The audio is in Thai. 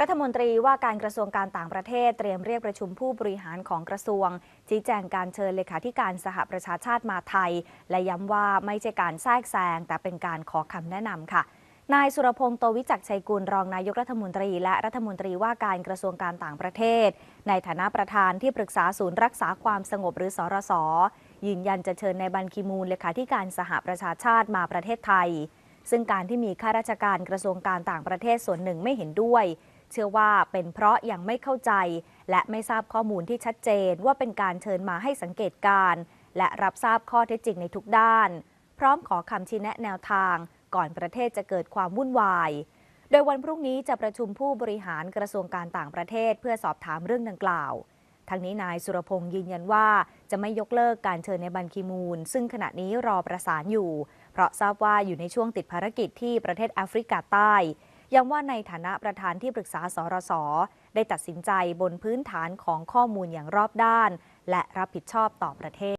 รัฐมนตรีว่าการกระทรวงการต่างประเทศเตรียมเรียกประชุมผู้บริหารของกระทรวง ชี้แจงการเชิญเลขาธิการสหประชาชาติมาไทย และย้ำว่าไม่ใช่การแทรกแซงแต่เป็นการขอคำแนะนำค่ะนายสุรพงษ์โตวิจักชัยกุลรองนายกรัฐมนตรี และรัฐมนตรีว่าการกระทรวงการต่างประเทศ ในฐานะประธานที่ปรึกษาศูนย์รักษาความสงบหรือสรสยืนยันจะเชิญนายบันคีมูลเลขาธิการสหประชาชาติมาประเทศไทย ซึ่งการที่มีข้าราชการกระทรวงการต่างประเทศส่วนหนึ่งไม่เห็นด้วย เชื่อว่าเป็นเพราะยังไม่เข้าใจ และไม่ทราบข้อมูลที่ชัดเจนว่าเป็นการเชิญมาให้สังเกตการณ์และรับทราบข้อเท็จจริงในทุกด้าน พร้อมขอคำชี้แนะแนวทาง ก่อนประเทศจะเกิดความวุ่นวาย โดยวันพรุ่งนี้จะประชุมผู้บริหารกระทรวงการต่างประเทศ เพื่อสอบถามเรื่องดังกล่าวทั้งนี้นายสุรพงษ์ยืนยันว่าจะไม่ยกเลิกการเชิญในบันคีมูล ซึ่งขณะนี้รอประสานอยู่ เพราะทราบว่าอยู่ในช่วงติดภารกิจที่ประเทศแอฟริกาใต้ ย้ำว่าในฐานะประธานที่ปรึกษาสรสได้ตัดสินใจบนพื้นฐานของข้อมูลอย่างรอบด้าน และรับผิดชอบต่อประเทศ